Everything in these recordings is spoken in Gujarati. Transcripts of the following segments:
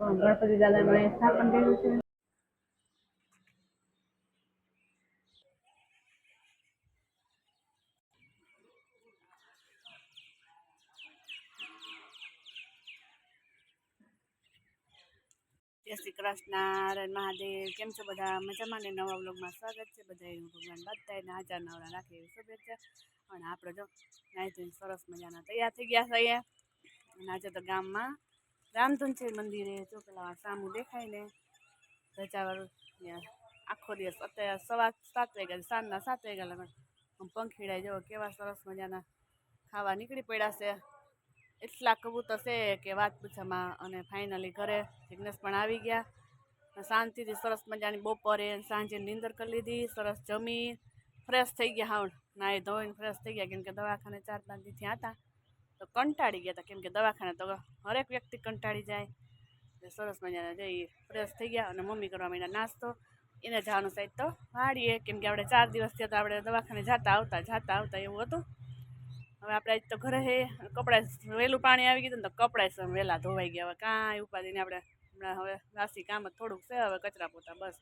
ગણપતિ દાદાનું અહીં સ્થાપન કર્યું છે. જય શ્રી કૃષ્ણ, નારાયણ મહાદેવ. કેમ છો બધા? મજામાં ને નવા વ્લોગમાં સ્વાગત છે. બધા હું ભગવાન બધાને હાજર નવરા રાખે એવી શુભેચ્છા. અને આપણે જો નાઈ સરસ મજાના તૈયાર થઈ ગયા છીએ અને આજે તો ગામમાં રામધૂન મંદિરે જો પેલા સામું દેખાય ને રજાવાળું ત્યાં આખો દિવસ. અત્યારે સવાર સાત વાગ્યા સાંજના સાત વાગ્યા લગન. પંખીડાઈ જવો, કેવા સરસ મજાના ખાવા નીકળી પડ્યા છે. એટલા કબૂતર છે કે વાત પૂછામાં અને ફાઇનલી ઘરે જિગ્નેશ પણ આવી ગયા. શાંતિથી સરસ મજાની બપોરે સાંજે નીંદર કરી લીધી, સરસ જમી ફ્રેશ થઈ ગયા હાવ. નાહી ધોઈને ફ્રેશ થઈ ગયા, કેમ કે દવાખાને ચાર પાંચ દીથી હતા. તો કંટાળી ગયા હતા કેમ કે દવાખાને તો હરેક વ્યક્તિ કંટાળી જાય. સરસ મજાના જઈ ફ્રેશ થઈ ગયા અને મમ્મી કરવા માંડ્યા નાસ્તો. એને જવાનું સાઈડ તો વાળીએ કેમ કે આપણે ચાર દિવસ થયા તો આપણે દવાખાને જતા આવતા જતા આવતા એવું હતું. હવે આપણે આજ તો ઘરે કપડાં વહેલું પાણી આવી ગયું ને તો કપડાં વહેલા ધોવાઈ ગયા. હવે કાંઈ ઉપાધિને આપણે હમણાં હવે વાસી કામ જ થોડુંક છે. હવે કચરા પોતા બસ.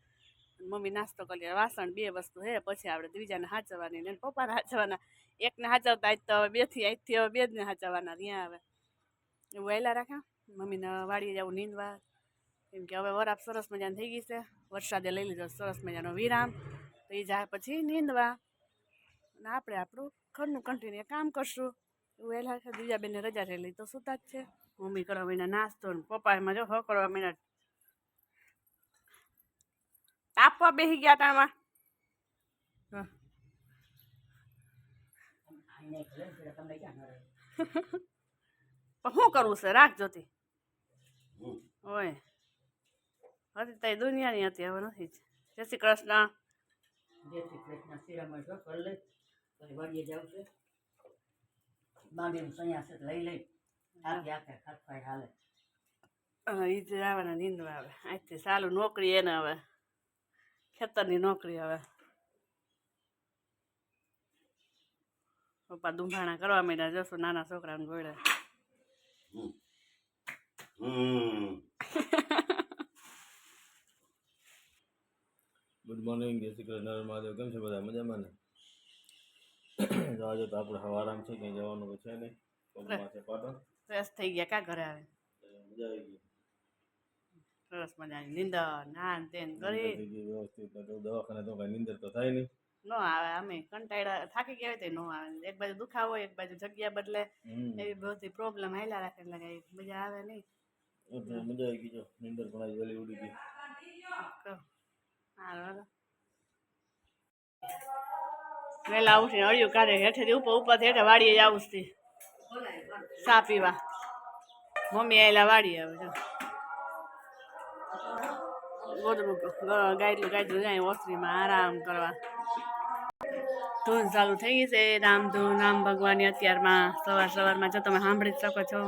મમ્મી નાસ્તો કરી. વાસણ બે વસ્તુ હે. પછી આપણે બીજાને હાચવાની ને પપ્પાને હાચવવાના એકને હાચવતા આજ તો હવે બેથી આજથી હવે બે જ ને હાચવવાના ત્યાં આવે. એવું વહેલા રાખ્યા મમ્મીને વાડીએ જવું નીંદવા. કેમ કે હવે વરાપ સરસ મજાની થઈ ગઈ છે. વરસાદે લઈ લીધો સરસ મજાનો વિરામ. તો એ જાય પછી નીંદવા. અને આપણે આપણું ઘરનું કન્ટિન્યુ કામ કરશું. વહેલા છે બેને રજા રહેલી તો સુતા જ છે. મમ્મી કરવા મહિના નાસ્તો ને પપ્પા એમાં જો હ કરવા મહિના તાપવા બેસી ગયા તાણમાં હા. પણ શું કરવું છે? રાખ જોતી. ઓય. હતી તઈ દુનિયાની હતી હવે નથી જ. જય શ્રી કૃષ્ણ. જય શ્રી કૃષ્ણ. શિરામણ જો કરી લઈ. પછી વાડીએ જાવ છે. બાંધીને સંન્યાસ લઈ લઈ. આખે આખે ખટફાઈ હાલે. એ જ આવવાના નીંદવા આવે આજથી સારું નોકરી એને હવે. ખેતરની નોકરી હવે. પપ્પા દુંભાણા કરવા માંડ્યા જશો નાના છોકરાને જોડે. ગુડ મોર્નિંગ જય શ્રી કૃષ્ણ મહાદેવ. કેમ છે બધા? મજામાં ને? આજે તો આપણે હવે આરામ છે ક્યાંય જવાનું છે નહીં. પગમાં છે પાટણ. ફ્રેશ થઈ ગયા કા ઘરે આવે? મજા આવી ગઈ. સરસ મજાની નીંદર નાન તેન કરી. વ્યવસ્થિત. દવાખાને તો કાંઈ નીંદર તો થાય નહીં. ન આવે અમે કંટાળા થાકી ગયા હોય તો ન આવે. એક બાજુ દુખાવો એક બાજુ જગ્યા બદલે. એવી બધી પ્રોબ્લેમ હાલ્યા રાખે એટલે કઈ મજા આવે નહીં. મજા આવી ગઈ જો નીંદર પણ આજે વહેલી ઉડી ગઈ. હાલો હાલો વહેલા ઉઠીને અળિયું કાઢે હેઠેથી ઉપર ઉપરથી હેઠે વાડીએ આવું છું. ચા પીવા. મમ્મી આવેલા વાડીએ આવે જો. ગોદડું ગાયડલું ગાયડલું જાય ઓસરીમાં આરામ કરવા. ધૂન ચાલુ થઈ ગઈ છે રામધૂન રામ ભગવાનની અત્યારમાં સવાર સવારમાં જો તમે સાંભળી જ શકો છો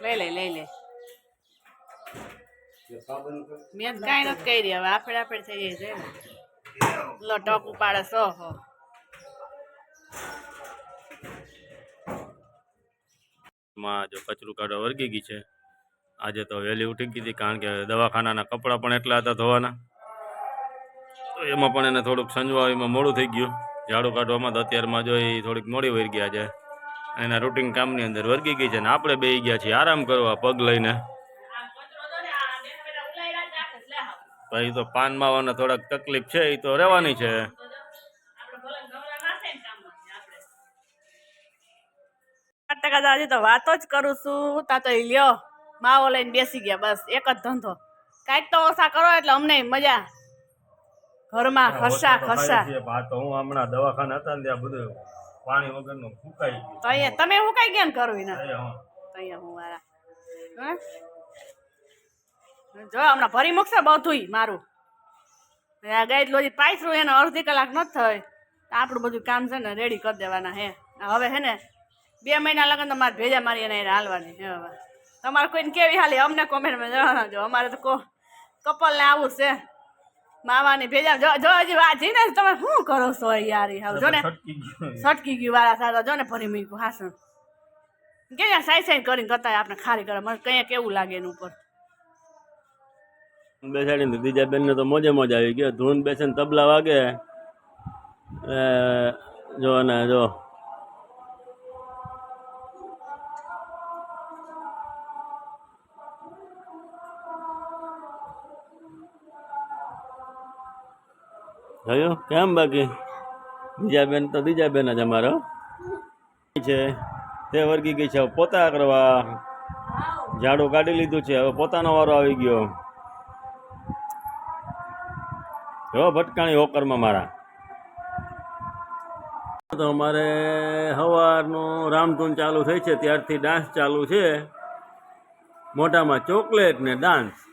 લઈ લે લઈ લે મેં જ કાંઈ નથી કરી હવે આપણે આપણે થઈ જાય છે લો ટોક ઉપાડે સો હો માં જો કચરું કાઢવા વર્ગી ગઈ છે. આજે તો વહેલી ઉઠી ગઈ હતી કારણ કે દવાખાનાના કપડાં પણ એટલા હતા ધોવાના. તો એમાં પણ એને થોડુંક સંજવાવીમાં મોડું થઈ ગયું. ઝાડુ કાઢવામાં તો અત્યારમાં જો એ થોડીક મોડી વહી ગયા છે. એના રૂટિન કામની અંદર વર્ગી ગઈ છે ને આપણે બે ગયા છીએ આરામ કરવા પગ લઈને. પછી તો પાન માવાના થોડાક તકલીફ છે એ તો રહેવાની છે. ટકા તો હજી તો વાતો જ કરું છું. તા તો લ્યો. માવો લઈને બેસી ગયા બસ. એક જ ધંધો. કાંઈક તો ઓછા કરો એટલે અમને મજા. ઘરમાં ખસા ખસા તો હું હમણાં દવાખાને હતા ને ત્યાં બધું પાણી વગરનું ફૂકાઈ ગયું. તો અહીંયા તમે હું કઈ ગયા ને કરવી ના અહીંયા હું હે? જો હમણાં ભરી મૂકશે બધું મારું. આ ગાઈડ લોજી પાઈસરું એને અડધી કલાક ન થઈ આપણું બધું કામ છે ને રેડી કરી દેવાના હે. હવે હે ને બે મહિના લગન તમારે ભેજા મારી એને એને હાલવાની તમારે કોઈને કેવી હાલી? અમને કોમેન્ટમાં જણાવજો. અમારે તો કો કપલને આવું છે. માવાની ભેજા જો જો હજી વાત છે ને તમે શું કરો છો યાર હાવ જો ને છટકી ગયું. સટકી ગયું વાળા સારા જો ને ફરી મૂક્યું હાસણ. કે યાર સાઈ સાઈ કરીને કરતા આપણે ખારી કરે મને કંઈ કેવું લાગે એનું ઉપર. બેસાડીને બીજા બેનને તો મોજે મોજ આવી ગયો. ધૂન બેસે તબલા વાગે. એ, જો ને જો. જોયું કેમ બાકી? બીજા બેન તો બીજા બેન જ અમારો. છે. તે વર્ગી ગઈ છે. પોતા કરવા ઝાડુ કાઢી લીધું છે. હવે પોતાનો વારો આવી ગયો. જો ભટકાણી હોકરમાં મારા. તો અમારે સવારનું રામધૂન ચાલુ થઈ છે. ત્યારથી ડાન્સ ચાલુ છે. મોટામાં ચોકલેટ ને ડાન્સ.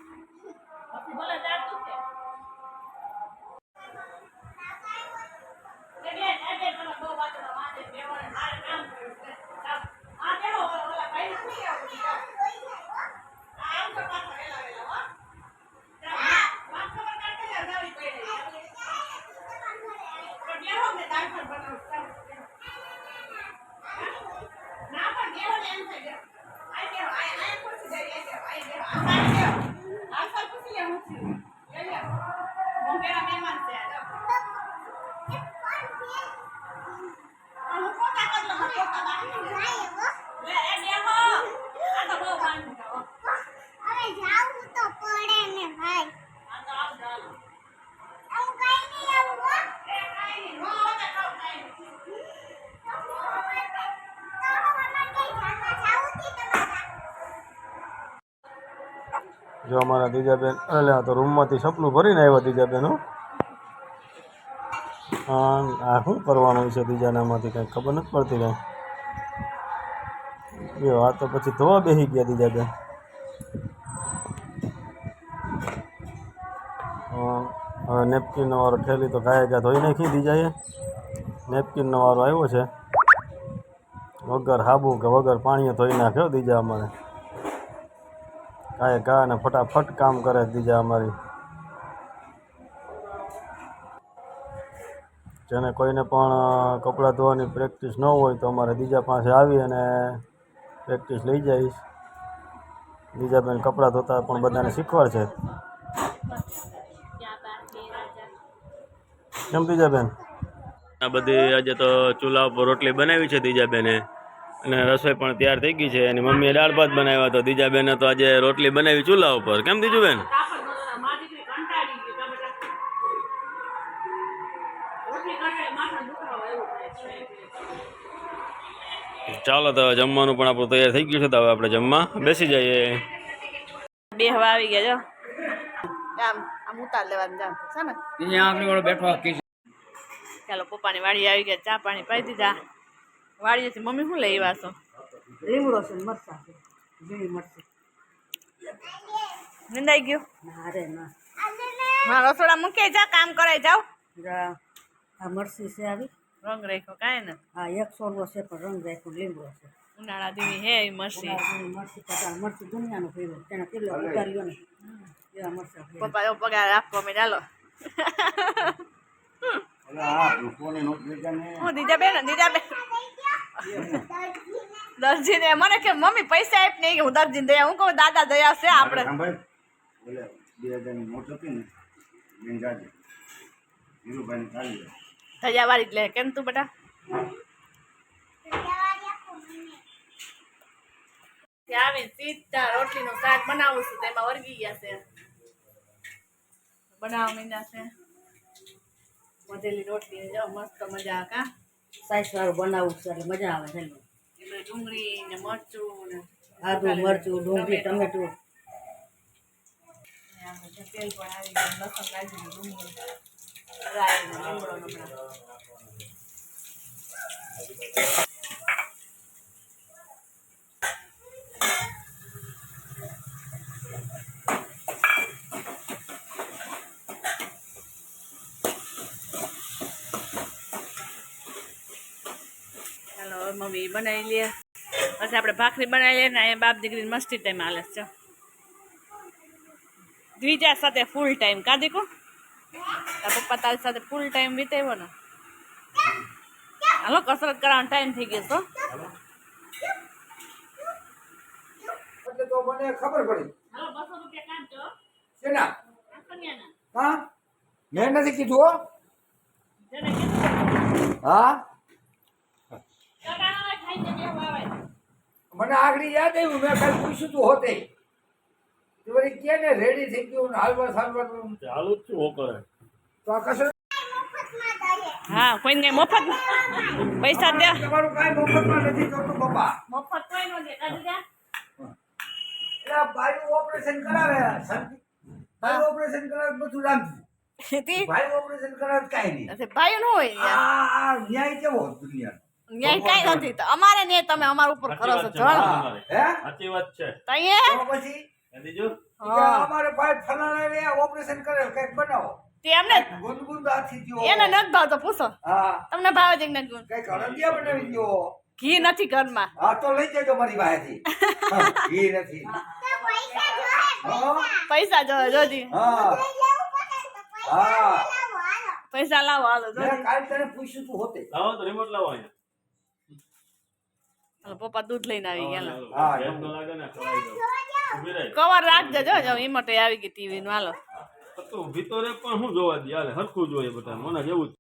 જો અમારા દીજાબેન એટલે આ તો રૂમમાંથી સપનું ભરીને આવ્યા દીજાબેન આ શું કરવાનું છે દીજાનામાંથી કંઈ ખબર નથી પડતી કંઈ. જો, આ તો પછી ધોવા બેસી ગયા દીજાબેન. હવે નેપકિનનો વારો ઠેલી તો ગાય ગયા ધોઈ નાખી દીજાએ. નેપકિનનો વારો આવ્યો છે. વગર હાબુ કે વગર પાણીએ ધોઈ નાખ્યો દીજા અમારે. કાંઈ ગા ને ફટાફટ કામ કરે દીજા અમારી. જેને કોઈને પણ કપડાં ધોવાની પ્રેક્ટિસ ન હોય તો અમારે બીજા પાસે આવી અને પ્રેક્ટિસ લઈ જઈશ. બીજા બેન કપડાં ધોતા પણ બધાને શીખવાડ છે કેમ બીજા બેન આ બધી આજે તો ચૂલા ઉપર રોટલી બનાવી છે બીજા બેને અને રસોઈ પણ તૈયાર થઈ ગઈ છે. એની મમ્મીએ દાળ ભાત બનાવ્યા તો દીજા બેને તો આજે રોટલી બનાવી ચૂલા ઉપર. કેમ દીજું બેન? ચાલો તો હવે જમવાનું પણ આપણું તૈયાર થઈ ગયું છે. તો હવે આપણે જમવા બેસી જઈએ. બે હવા આવી ગયા જો. આમ આમ ઉતાર લેવાનું જામ. છે ને? અહીંયા આગળ વાળો બેઠો ચાલો પપ્પાની વાડી આવી ગયા. ચા પાણી પાઈ દીધા. વાડીએથી મમ્મી શું લઈ વાસો લીમડો છે મરચાં છે. ઝીણી મરચી. નિંદાઈ ગયો? ના રે ના. હા રસોડા મૂકે જા કામ કરાય જાવ આ મરચી છે આવી. રંગ રાખ્યો કાંઈ ને? હા એક સોરવો છે પણ રંગ રાખ્યો લીમડો છે. ઉનાળા દેવી હે મરસી મરસી ઉનાળાની મરચી દુનિયાનું પીવું તેના કિલો ઉતાર્યો ને. એવા મરસા પપ્પા એવો પગાર આપવો મેં ચાલો હું દીજાબેન દીજાબેન. દીજા દરજીને મને કે મમ્મી પૈસા આપ નહીં કે હું દરજીને દયા હું કહું દાદા દયા છે આપણે. બે હજારની નોટ હતી ને બેન જાજે. ચાલી જાય વાળી જ લે કેમ તું બેટા? ત્યાં આવીને સીધા રોટલીનું શાક બનાવું છું તેમાં વળગી ગયા છે. બનાવવા મહિના છે. વધેલી રોટલી જો મસ્ત મજા આવે કા? સાઈઝ વાળું બનાવવું છે એટલે મજા આવે છે એટલે ડુંગળી ને મરચું ને આદુ મરચું ડુંગળી ટમેટું. તેલ પણ આવી ગયું લસણ નાખી દીધું ડુંગળી. રાઈ લીમડો હમણાં હવે મમ્મી બનાવી લઈએ પછી આપણે ભાખરી બનાવી લઈએ ને અહીંયા બાપ દીકરીને મસ્તી ટાઈમ હાલે છે. દ્વિજા સાથે ફૂલ ટાઈમ કા દીકો? તારા પપ્પા તારી સાથે ફૂલ ટાઈમ વિતાવ્યો ને? હાલો કસરત કરવાનો ટાઈમ થઈ ગયો તો તો મને ખબર પડી. હાલો બસો રૂપિયા કાઢજો શેના? કન્યાના હા? મેં નથી કીધું હો. કીધું. હા? મને આગળ યાદ આવ્યું મેં કાલે પૂછ્યું તું હોતે. વળી કે ને રેડી થઈ ગયું ને હાલવા સાલવાનું. ચાલુ જ છું કરે? તો આ કશું. હા કોઈને કઈ મફત. પૈસા દે. તમારું કાંઈ મફતમાં નથી જોતું પપ્પા. મફત કોઈ નો દે. કાઢી દે ભાઈ ભાઈનું ઓપરેશન કરાવે. ભાઈ ઓપરેશન કરાવે બધું રામજી ભાઈ ઓપરેશન કરાવે કાંઈ નહીં. ભાઈ નું હોય આ આ ન્યાય કેવો દુનિયા ન્યાય કાંઈ નથી. તો અમારે ને તમે અમારા ઉપર કરો છો સાચી વાત જળ છે. હે? સાચી વાત છે. તઈએ તો પછી? બીજું? અમારે ભાઈ ફલાણા રે ઓપરેશન કરે કંઈક બનાવો. તે એમને ગુંદ હાથી દ્યો એને નથી ભાવતો પૂછો. હા. તમને ભાવે છે નથી? કંઈક બનાવી ઘી નથી ઘરમાં. હા તો લઈ જજો મારી પાસેથી હા, નથી. પૈસા જોહે, હા? પૈસા જો જોજી. હા. પૈસા હા. લાવો, હાલો. પૈસા લાવો હાલો કાલ તને પૂછ્યું તું હોતે. લાવો તો રિમોટ લાવો અહીંયા. પપ્પા દૂધ લઈને આવી ગયા કવર રાખજો જો જો ઈમોટે આવી ગઈ ટીવી નું હાલો ઊભી તો રે પણ હું જોવા દે હાલે હરખું જોઈએ બધા મને જેવું